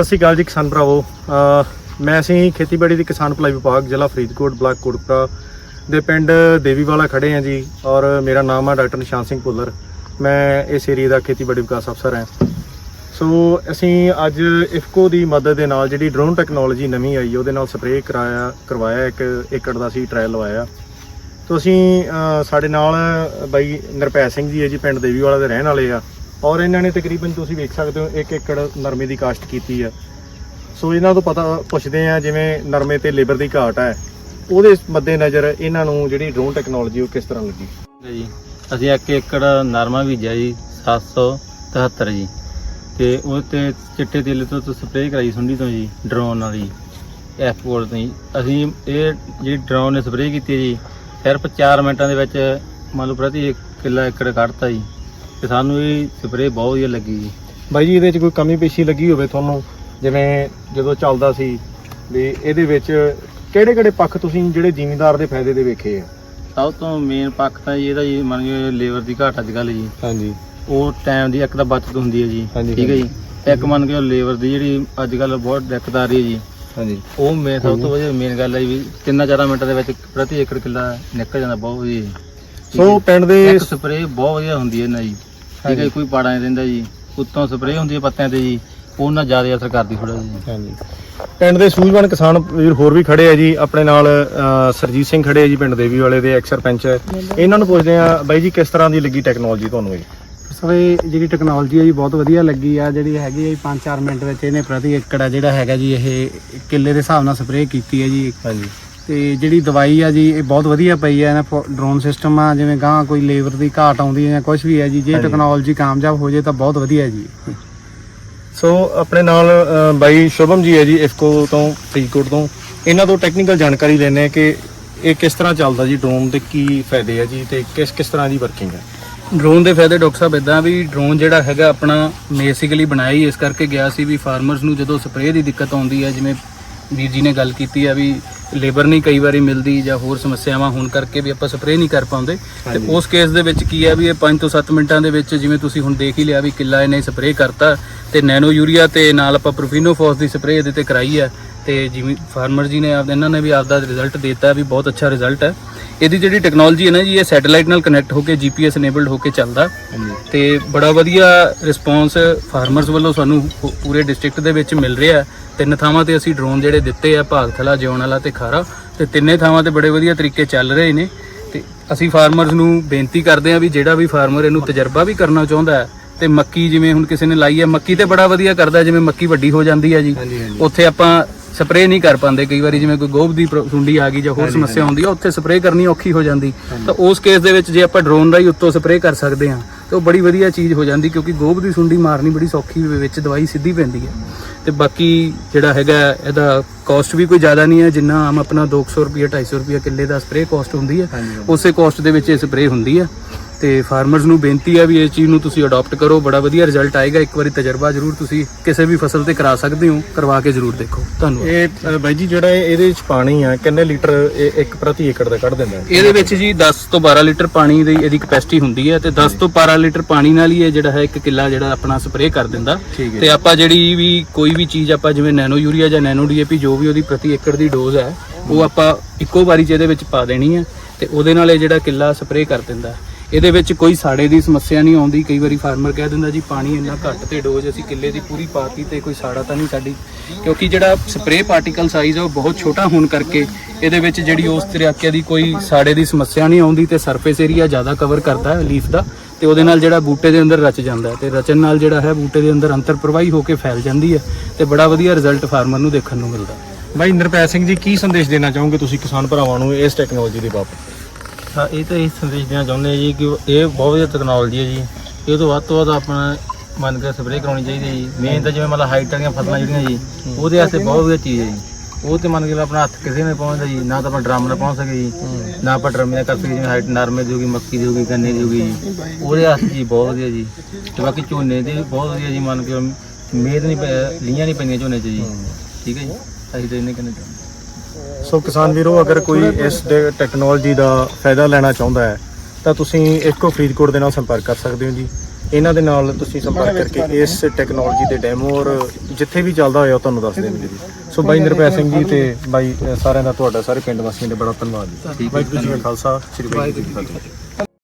ਸਤਿ ਸ਼੍ਰੀ ਅਕਾਲ ਜੀ ਕਿਸਾਨ ਭਰਾਵੋ। ਮੈਂ ਅਸੀਂ ਖੇਤੀਬਾੜੀ ਦੇ ਕਿਸਾਨ ਭਲਾਈ ਵਿਭਾਗ ਜ਼ਿਲ੍ਹਾ ਫਰੀਦਕੋਟ ਬਲਾਕ ਕੋਟਪੁਰਾ ਦੇ ਪਿੰਡ ਦੇਵੀਵਾਲਾ ਖੜੇ ਹਾਂ ਜੀ ਔਰ ਮੇਰਾ ਨਾਮ ਆ ਡਾਕਟਰ ਨਿਸ਼ਾਨ ਸਿੰਘ ਭੁੱਲਰ। ਮੈਂ ਇਸ ਏਰੀਆ ਦਾ ਖੇਤੀਬਾੜੀ ਵਿਕਾਸ ਅਫਸਰ ਹਾਂ। ਸੋ ਅਸੀਂ ਅੱਜ ਇਫਕੋ ਦੀ ਮਦਦ ਦੇ ਨਾਲ ਜਿਹੜੀ ਡਰੋਨ ਟੈਕਨੋਲੋਜੀ ਨਵੀਂ ਆਈ, ਉਹਦੇ ਨਾਲ ਸਪਰੇਅ ਕਰਾਇਆ, ਕਰਵਾਇਆ, ਇੱਕ ਏਕੜ ਦਾ ਅਸੀਂ ਟ੍ਰਾਇਲ ਲਵਾਇਆ। ਤੋ ਅਸੀਂ ਸਾਡੇ ਨਾਲ ਬਾਈ ਨਿਰਭੈ ਸਿੰਘ ਜੀ ਹੈ ਜੀ, ਪਿੰਡ ਦੇਵੀਵਾਲਾ ਦੇ ਰਹਿਣ ਵਾਲੇ ਆ। ਔਰ ਇਹਨਾਂ ਨੇ ਤਕਰੀਬਨ ਤੁਸੀਂ ਵੇਖ ਸਕਦੇ ਹੋ 1 ਏਕੜ ਨਰਮੇ ਦੀ ਕਾਸ਼ਤ ਕੀਤੀ ਆ। ਸੋ ਇਹਨਾਂ ਤੋਂ ਪਤਾ ਪੁੱਛਦੇ ਆ ਜਿਵੇਂ ਨਰਮੇ ਤੇ ਲੇਬਰ ਦੀ ਘਾਟ ਹੈ ਉਹਦੇ ਮੱਦੇ ਨਜ਼ਰ ਇਹਨਾਂ ਨੂੰ ਜਿਹੜੀ ਡਰੋਨ ਟੈਕਨੋਲੋਜੀ ਉਹ ਕਿਸ ਤਰ੍ਹਾਂ ਲੱਗੀ? ਜੀ, ਅਸੀਂ 1 ਏਕੜ ਨਰਮਾ ਬੀਜਿਆ ਜੀ 773 ਜੀ। ਤੇ ਉਹ ਤੇ ਚਿੱਟੇ ਤੇਲੇ ਤੋਂ ਸਪਰੇਅ ਕਰਾਈ ਸੁੰਡੀ ਤੋਂ ਜੀ ਡਰੋਨ ਨਾਲ ਜੀ ਐਫ ਬੋਲ ਤੋਂ ਜੀ। ਅਸੀਂ ਇਹ ਜਿਹੜੀ ਡਰੋਨ ਨੇ ਸਪਰੇਅ ਕੀਤੀ ਜੀ, ਸਿਰਫ 4 ਮਿੰਟਾਂ ਦੇ ਵਿੱਚ ਮੰਨ ਲਓ ਪ੍ਰਤੀ ਇੱਕ ਕਿੱਲਾ ਏਕੜ ਕੱਢਤਾ ਜੀ। ਤੇ ਸਾਨੂੰ ਇਹ ਸਪਰੇਅ ਬਹੁਤ ਵਧੀਆ ਲੱਗੀ ਜੀ। ਬਾਈ ਜੀ ਇਹਦੇ 'ਚ ਕੋਈ ਕਮੀ ਪੇਸ਼ੀ ਲੱਗੀ ਹੋਵੇ ਤੁਹਾਨੂੰ? ਜਿਵੇਂ ਜਦੋਂ ਚੱਲਦਾ ਸੀ ਵੀ ਇਹਦੇ ਵਿੱਚ ਕਿਹੜੇ ਕਿਹੜੇ ਪੱਖ ਤੁਸੀਂ ਜਿਹੜੇ ਜ਼ਿਮੀਂਦਾਰ ਦੇ ਫਾਇਦੇ ਦੇ ਵੇਖੇ ਆ? ਸਭ ਤੋਂ ਮੇਨ ਪੱਖ ਤਾਂ ਜੀ ਇਹਦਾ ਜੀ ਮੰਨ ਲਓ ਲੇਬਰ ਦੀ ਘਾਟ ਅੱਜ ਕੱਲ੍ਹ ਜੀ। ਹਾਂਜੀ। ਉਹ ਟਾਈਮ ਦੀ ਇੱਕ ਤਾਂ ਬਚਤ ਹੁੰਦੀ ਹੈ ਜੀ। ਹਾਂਜੀ, ਠੀਕ ਹੈ ਜੀ। ਇੱਕ ਮੰਨ ਕੇ ਲੇਬਰ ਦੀ ਜਿਹੜੀ ਅੱਜ ਕੱਲ੍ਹ ਬਹੁਤ ਦਿੱਕਤ ਆ ਰਹੀ ਹੈ ਜੀ। ਹਾਂਜੀ। ਉਹ ਮੈਂ ਸਭ ਤੋਂ ਵਧੀਆ ਮੇਨ ਗੱਲ ਹੈ ਵੀ ਤਿੰਨਾਂ ਚਾਰਾਂ ਮਿੰਟਾਂ ਦੇ ਵਿੱਚ ਪ੍ਰਤੀ ਏਕੜ ਕਿੱਲਾ ਨਿਕਲ ਜਾਂਦਾ ਬਹੁਤ ਵਧੀਆ ਜੀ। ਸੋ ਪਿੰਡ ਦੇ ਇੱਕ ਸਪਰੇਅ ਬਹੁਤ ਵਧੀਆ ਹੁੰਦੀ ਹੈ ਨਾ ਜੀ ਠੀਕ ਹੈ ਜੀ, ਕੋਈ ਪਾੜਾ ਨਹੀਂ ਦਿੰਦਾ ਜੀ। ਉੱਤੋਂ ਸਪਰੇਅ ਹੁੰਦੀ ਹੈ ਪੱਤਿਆਂ ਤੇ ਜੀ। ਉਹ ਨਾਲ ਜ਼ਿਆਦਾ ਅਸਰ ਕਰਦੀ ਥੋੜਾ ਜੀ। ਹਾਂਜੀ। ਪਿੰਡ ਦੇ ਸੂਝਵਾਨ ਕਿਸਾਨ ਵੀਰ ਹੋਰ ਵੀ ਖੜੇ ਆ ਜੀ। ਆਪਣੇ ਨਾਲ ਅਹ, ਸਰਜੀਤ ਸਿੰਘ ਖੜੇ ਆ ਜੀ ਪਿੰਡ ਦੇਵੀ ਵਾਲੇ ਦੇ ਐਕਸ ਸਰਪੰਚ। ਹੈ ਇਹਨਾਂ ਨੂੰ ਪੁੱਛਦੇ ਆ ਬਾਈ ਜੀ ਕਿਸ ਤਰ੍ਹਾਂ ਦੀ ਲੱਗੀ ਟੈਕਨੋਲੋਜੀ ਤੁਹਾਨੂੰ ਇਹ? ਸਰ ਇਹ ਜਿਹੜੀ ਟੈਕਨੋਲੋਜੀ ਹੈ ਜੀ ਬਹੁਤ ਵਧੀਆ ਲੱਗੀ ਆ। ਜਿਹੜੀ ਹੈਗੀ ਹੈ 5-4 ਮਿੰਟ ਵਿੱਚ ਇਹਨੇ ਪ੍ਰਤੀ ਏਕੜ ਆ ਜਿਹੜਾ ਹੈਗਾ ਜੀ ਇਹ ਕਿੱਲੇ ਦੇ ਹਿਸਾਬ ਨਾਲ ਸਪਰੇਅ ਕੀਤੀ ਹੈ ਜੀ। ਹਾਂਜੀ। ਤੇ ਜਿਹੜੀ ਦਵਾਈ ਆ ਜੀ ਇਹ ਬਹੁਤ ਵਧੀਆ ਪਈ ਹੈ ਨਾ ਡਰੋਨ ਸਿਸਟਮ ਆ ਜਿਵੇਂ ਗਾਂ ਕੋਈ ਲੇਬਰ ਦੀ ਘਾਟ ਆਉਂਦੀ ਹੈ ਜਾਂ ਕੁਝ ਵੀ ਹੈ ਜੀ ਜੇ। ਟੈਕਨੋਲੋਜੀ ਕਾਮਯਾਬ ਹੋ ਜੇ ਤਾਂ ਬਹੁਤ ਵਧੀਆ ਹੈ ਜੀ। ਸੋ ਆਪਣੇ ਨਾਲ ਬਾਈ ਸ਼ੁਭਮ ਜੀ ਹੈ ਜੀ ਇਫਕੋ ਤੋਂ ਫਰੀਦਕੋਟ ਤੋਂ। ਇਹਨਾਂ ਤੋਂ ਟੈਕਨੀਕਲ ਜਾਣਕਾਰੀ ਲੈਣੇ ਆ ਕਿ ਇਹ ਕਿਸ ਤਰ੍ਹਾਂ ਚੱਲਦਾ ਜੀ ਡਰੋਨ ਦੇ ਕੀ ਫਾਇਦੇ ਆ ਜੀ ਤੇ ਕਿਸ ਕਿਸ ਤਰ੍ਹਾਂ ਦੀ ਵਰਕਿੰਗ ਹੈ ਡਰੋਨ ਦੇ ਫਾਇਦੇ ਡਾਕਟਰ ਸਾਹਿਬ ਇਦਾਂ ਵੀ ਡਰੋਨ ਜਿਹੜਾ ਹੈਗਾ ਆਪਣਾ ਬੇਸਿਕਲੀ ਬਣਾਇਆ ਹੀ ਇਸ ਕਰਕੇ ਗਿਆ ਸੀ ਵੀ ਫਾਰਮਰਸ ਨੂੰ ਜਦੋਂ ਸਪਰੇਅ ਦੀ ਦਿੱਕਤ ਆਉਂਦੀ ਹੈ ਜਿਵੇਂ ਵੀਰ ਜੀ ਨੇ ਗੱਲ ਕੀਤੀ ਆ ਵੀ ਲੇਬਰ ਨਹੀਂ ਕਈ ਵਾਰੀ ਮਿਲਦੀ ਜਾਂ ਹੋਰ ਸਮੱਸਿਆਵਾਂ ਹੋਣ ਕਰਕੇ ਵੀ ਆਪਾਂ ਸਪਰੇਅ ਨਹੀਂ ਕਰ ਪਾਉਂਦੇ ਤੇ। ਉਸ ਕੇਸ ਦੇ ਵਿੱਚ ਕੀ ਹੈ ਵੀ ਇਹ 5 ਤੋਂ 7 ਮਿੰਟਾਂ ਦੇ ਵਿੱਚ ਜਿਵੇਂ ਤੁਸੀਂ ਹੁਣ ਦੇਖ ਹੀ ਲਿਆ ਵੀ ਕਿੱਲਾ ਇਹਨੇ ਸਪਰੇਅ ਕਰਤਾ ਤੇ ਨੈਨੋ ਯੂਰੀਆ ਤੇ ਨਾਲ ਆਪਾਂ ਪ੍ਰੋਫੀਨੋਫੋਸ ਦੀ ਸਪਰੇਅ ਇਹਦੇ ਤੇ ਕਰਾਈ ਹੈ ਤੇ ਜਿਵੇਂ ਫਾਰਮਰ ਜੀ ਨੇ ਆਪ ਇਹਨਾਂ ਨੇ ਵੀ ਆਪਦਾ ਰਿਜ਼ਲਟ ਦਿੱਤਾ ਵੀ ਬਹੁਤ ਅੱਛਾ ਰਿਜ਼ਲਟ ਹੈ ਇਹਦੀ ਜਿਹੜੀ ਟੈਕਨੋਲੋਜੀ ਹੈ ਨਾ ਜੀ ਇਹ ਸੈਟੇਲਾਈਟ ਨਾਲ ਕਨੈਕਟ ਹੋ ਕੇ ਜੀਪੀਐਸ ਇਨੇਬਲਡ ਹੋ ਕੇ ਚੱਲਦਾ। ਤੇ ਬੜਾ ਵਧੀਆ ਰਿਸਪੌਂਸ ਫਾਰਮਰਸ ਵੱਲੋਂ ਸਾਨੂੰ ਪੂਰੇ ਡਿਸਟ੍ਰਿਕਟ ਦੇ ਵਿੱਚ ਮਿਲ ਰਿਹਾ। ਤਿੰਨ ਥਾਵਾਂ ਤੇ ਅਸੀਂ ਡਰੋਨ ਜਿਹੜੇ ਦਿੱਤੇ ਆ ਭਾਗਥਲਾ ਜਿਉਣ ਵਾਲਾ ਤੇ ਖਾਰਾ। ਤੇ ਤਿੰਨੇ ਥਾਵਾਂ ਤੇ ਬੜੇ ਵਧੀਆ ਤਰੀਕੇ ਚੱਲ ਰਹੇ ਨੇ। ਤੇ ਅਸੀਂ ਫਾਰਮਰਸ ਨੂੰ ਬੇਨਤੀ ਕਰਦੇ ਆ ਵੀ ਜਿਹੜਾ ਵੀ ਫਾਰਮਰ ਇਹਨੂੰ ਤਜਰਬਾ ਵੀ ਕਰਨਾ ਚਾਹੁੰਦਾ ਹੈ ਤੇ ਮੱਕੀ ਜਿਵੇਂ ਹੁਣ ਕਿਸੇ ਨੇ ਲਾਈ ਹੈ ਮੱਕੀ ਤੇ ਬੜਾ ਵਧੀਆ ਕਰਦਾ ਜਿਵੇਂ ਮੱਕੀ ਵੱਡੀ ਹੋ ਜਾਂਦੀ ਹੈ ਜੀ। ਉੱਥੇ ਆਪਾਂ ਸਪਰੇਅ ਨਹੀਂ ਕਰ ਪਾਉਂਦੇ। ਕਈ ਵਾਰੀ ਜਿਵੇਂ ਕੋਈ ਗੋਭ ਦੀ ਪ੍ਰੋ- ਸੁੰਡੀ ਆ ਗਈ ਜਾਂ ਹੋਰ ਸਮੱਸਿਆ ਹੁੰਦੀ ਆ ਉੱਥੇ ਸਪਰੇਅ ਕਰਨੀ ਔਖੀ ਹੋ ਜਾਂਦੀ। ਤਾਂ ਉਸ ਕੇਸ ਦੇ ਵਿੱਚ ਜੇ ਆਪਾਂ ਡਰੋਨ ਰਾਹੀਂ ਉੱਤੋਂ ਸਪਰੇਅ ਕਰ ਸਕਦੇ ਹਾਂ ਤਾਂ ਉਹ ਬੜੀ ਵਧੀਆ ਚੀਜ਼ ਹੋ ਜਾਂਦੀ ਕਿਉਂਕਿ ਗੋਭ ਦੀ ਸੁੰਡੀ ਮਾਰਨੀ ਬੜੀ ਸੌਖੀ ਵਿੱਚ ਦਵਾਈ ਸਿੱਧੀ ਪੈਂਦੀ ਹੈ। ਤੇ ਬਾਕੀ ਜਿਹੜਾ ਹੈਗਾ ਇਹਦਾ ਕਾਸਟ ਵੀ ਕੋਈ ਜ਼ਿਆਦਾ ਨਹੀਂ ਹੈ ਜਿੰਨਾ ਆਮ ਆਪਣਾ 200 ਰੁਪਏ 250 ਰੁਪਏ ਕਿੱਲੇ ਦਾ ਸਪਰੇਅ ਕਾਸਟ ਹੁੰਦੀ ਹੈ। ਉਸੇ ਕਾਸਟ ਦੇ ਵਿੱਚ ਇਹ ਸਪਰੇਅ ਹੁੰਦੀ ਹੈ। ਤੇ ਫਾਰਮਰਸ ਨੂੰ ਬੇਨਤੀ ਹੈ ਵੀ ਇਸ ਚੀਜ਼ ਨੂੰ ਤੁਸੀਂ ਅਡਾਪਟ ਕਰੋ। ਬੜਾ ਵਧੀਆ ਰਿਜ਼ਲਟ ਆਏਗਾ। ਇੱਕ ਵਾਰੀ ਤਜਰਬਾ ਜ਼ਰੂਰ ਤੁਸੀਂ ਕਿਸੇ ਵੀ ਫਸਲ ਤੇ ਕਰਾ ਸਕਦੇ ਹੋ। ਕਰਵਾ ਕੇ ਜ਼ਰੂਰ ਦੇਖੋ। ਧੰਨਵਾਦ। ਇਹ ਬਾਈ ਜੀ ਜਿਹੜਾ ਇਹ- ਇਹਦੇ ਵਿੱਚ ਪਾਣੀ ਆ ਕਿੰਨੇ ਲੀਟਰ ਇਹ ਇੱਕ ਪ੍ਰਤੀ ਏਕੜ ਦਾ ਕੱਢ ਦਿੰਦਾ? ਇਹਦੇ ਵਿੱਚ ਜੀ 10 ਤੋਂ 12 ਲੀਟਰ ਪਾਣੀ ਦੀ ਇਹਦੀ ਕਪੈਸਿਟੀ ਹੁੰਦੀ ਹੈ ਤੇ 10 ਤੋਂ 12 ਲੀਟਰ ਪਾਣੀ ਨਾਲ ਹੀ ਇਹ ਜਿਹੜਾ ਹੈ ਇੱਕ ਕਿੱਲਾ ਜਿਹੜਾ ਆਪਣਾ ਸਪਰੇਅ ਕਰ ਦਿੰਦਾ। ਤੇ ਆਪਾਂ ਜਿਹੜੀ ਵੀ ਕੋਈ ਵੀ ਚੀਜ਼ ਆਪਾਂ ਜਿਵੇਂ ਨੈਨੋ ਯੂਰੀਆ ਜਾਂ ਨੈਨੋ ਡੀਏਪੀ ਜੋ ਵੀ ਉਹਦੀ ਪ੍ਰਤੀ ਏਕੜ ਦੀ ਡੋਜ਼ ਹੈ ਉਹ ਆਪਾਂ ਇੱਕੋ ਵਾਰੀ ਚ ਇਹਦੇ ਵਿੱਚ ਪਾ ਦੇਣੀ ਹੈ ਤੇ ਉਹਦੇ ਨਾਲ ਇਹ ਜਿਹੜਾ ਕਿੱਲਾ ਸਪਰੇਅ ਕਰ ਦਿੰਦਾ। ਇਹਦੇ ਵਿੱਚ ਕੋਈ ਸਾੜੇ ਦੀ ਸਮੱਸਿਆ ਨਹੀਂ ਆਉਂਦੀ, ਕਈ ਵਾਰੀ ਫਾਰਮਰ ਕਹਿ ਦਿੰਦਾ ਜੀ, ਪਾਣੀ ਇੰਨਾ ਘੱਟ ਤੇ ਡੋਜ਼ ਅਸੀਂ ਕਿੱਲੇ ਦੀ ਪੂਰੀ ਪਾਤੀ ਤੇ ਕੋਈ ਸਾੜਾ ਤਾਂ ਨਹੀਂ ਸਾਡੀ। ਕਿਉਂਕਿ ਜਿਹੜਾ ਸਪਰੇਅ ਪਾਰਟੀਕਲ ਸਾਈਜ਼ ਹੈ ਉਹ ਬਹੁਤ ਛੋਟਾ ਹੋਣ ਕਰਕੇ ਇਹਦੇ ਵਿੱਚ ਜਿਹੜੀ ਉਸ ਤਰੀਕੇ ਦੀ ਕੋਈ ਸਾੜੇ ਦੀ ਸਮੱਸਿਆ ਨਹੀਂ ਆਉਂਦੀ ਤੇ ਸਰਫੇਸ ਏਰੀਆ ਜ਼ਿਆਦਾ ਕਵਰ ਕਰਦਾ ਹੈ ਲੀਫ ਦਾ ਤੇ ਉਹਦੇ ਨਾਲ ਜਿਹੜਾ ਬੂਟੇ ਦੇ ਅੰਦਰ ਰਚ ਜਾਂਦਾ ਹੈ ਤੇ ਰਚਨ ਨਾਲ ਜਿਹੜਾ ਹੈ ਬੂਟੇ ਦੇ ਅੰਦਰ ਅੰਤਰ ਪ੍ਰਵਾਹੀ ਹੋ ਕੇ ਫੈਲ ਜਾਂਦੀ ਹੈ ਤੇ ਬੜਾ ਵਧੀਆ ਰਿਜ਼ਲਟ ਫਾਰਮਰ ਨੂੰ ਦੇਖਣ ਨੂੰ ਮਿਲਦਾ ਹੈ। ਬਾਈ ਨਿਰਭੈ ਸਿੰਘ ਜੀ, ਕੀ ਸੰਦੇਸ਼ ਦੇਣਾ ਚਾਹੋਗੇ ਤੁਸੀਂ ਕਿਸਾਨ ਭਰਾਵਾਂ ਨੂੰ ਇਸ ਟੈਕਨੋਲੋਜੀ ਦੇ ਬਾਬਤ? ਹਾਂ ਇਹ ਤਾਂ ਇਹ ਸੰਦੇਸ਼ ਦੇਣਾ ਚਾਹੁੰਦੇ ਹਾਂ ਜੀ ਕਿ ਇਹ ਬਹੁਤ ਵਧੀਆ ਟੈਕਨੋਲੋਜੀ ਹੈ ਜੀ। ਇਹ ਤੋਂ ਵੱਧ ਤੋਂ ਵੱਧ ਆਪਣਾ ਮੰਨ ਕੇ ਸਪਰੇਅ ਕਰਾਉਣੀ ਚਾਹੀਦੀ ਹੈ ਜੀ। ਮੇਨ ਤਾਂ ਜਿਵੇਂ ਮਤਲਬ ਹਾਈਟ ਵਾਲੀਆਂ ਫਸਲਾਂ ਜਿਹੜੀਆਂ ਜੀ, ਉਹਦੇ ਵਾਸਤੇ ਬਹੁਤ ਵਧੀਆ ਚੀਜ਼ ਹੈ ਜੀ। ਉਹ ਤੇ ਮੰਨ ਕੇ ਆਪਣਾ ਹੱਥ ਕਿਸੇ ਨੇ ਪਹੁੰਚਦਾ ਜੀ, ਨਾ ਤਾਂ ਆਪਾਂ ਡਰਮ ਨਾਲ ਪਹੁੰਚ ਸਕੇ ਜੀ। ਨਾ ਆਪਾਂ ਡਰਮ ਨਾਲ ਕਰ ਸਕੇ, ਜਿਵੇਂ ਹਾਈਟ ਨਰਮੇ ਦੀ ਹੋਗੀ ਮੱਕੀ ਦੀ ਹੋਗੀ ਗੰਨੇ ਦੀ ਹੋਗੀ ਜੀ। ਉਹਦੇ ਵਾਸਤੇ ਜੀ ਬਹੁਤ ਵਧੀਆ ਜੀ। ਤੇ ਬਾਕੀ ਝੋਨੇ ਦੇ ਬਹੁਤ ਵਧੀਆ ਜੀ, ਮੰਨ ਕੇ ਮੇਦ ਨਹੀਂ ਪੈ- ਲੀਆਂ ਨਹੀਂ ਪੈਂਦੀਆਂ ਝੋਨੇ 'ਚ ਜੀ। ਠੀਕ ਹੈ ਜੀ? ਅਸੀਂ ਤਾਂ ਇਹਨੇ ਕਹਿੰਦੇ ਸੋ ਕਿਸਾਨ ਵੀਰੋ ਅਗਰ ਕੋਈ ਇਸ ਦੇ ਟੈਕਨੋਲੋਜੀ ਦਾ ਫਾਇਦਾ ਲੈਣਾ ਚਾਹੁੰਦਾ ਹੈ ਤਾਂ ਤੁਸੀਂ ਇਫਕੋ ਫਰੀਦਕੋਟ ਦੇ ਨਾਲ ਸੰਪਰਕ ਕਰ ਸਕਦੇ ਹੋ ਜੀ। ਇਹਨਾਂ ਦੇ ਨਾਲ ਤੁਸੀਂ ਸੰਪਰਕ ਕਰਕੇ ਇਸ ਟੈਕਨੋਲੋਜੀ ਦੇ ਡੈਮੋ ਔਰ ਜਿੱਥੇ ਵੀ ਚੱਲਦਾ ਹੋਇਆ ਤੁਹਾਨੂੰ ਦੱਸ ਦੇਣਗੇ ਜੀ। ਸੋ ਬਾਈ ਨਿਰਪੈ ਸਿੰਘ ਜੀ ਤੇ ਬਾਈ ਸਾਰਿਆਂ ਦਾ ਤੁਹਾਡਾ ਸਾਰੇ ਪਿੰਡ ਵਾਸੀਆਂ ਦਾ ਬੜਾ ਧੰਨਵਾਦ ਜੀ। ਵਾਹਿਗੁਰੂ ਜੀ ਕਾ ਖਾਲਸਾ ਸ੍ਰੀ ਵਾਹਿਗੁਰੂ ਜੀ ਕੀ ਫਤਿਹ।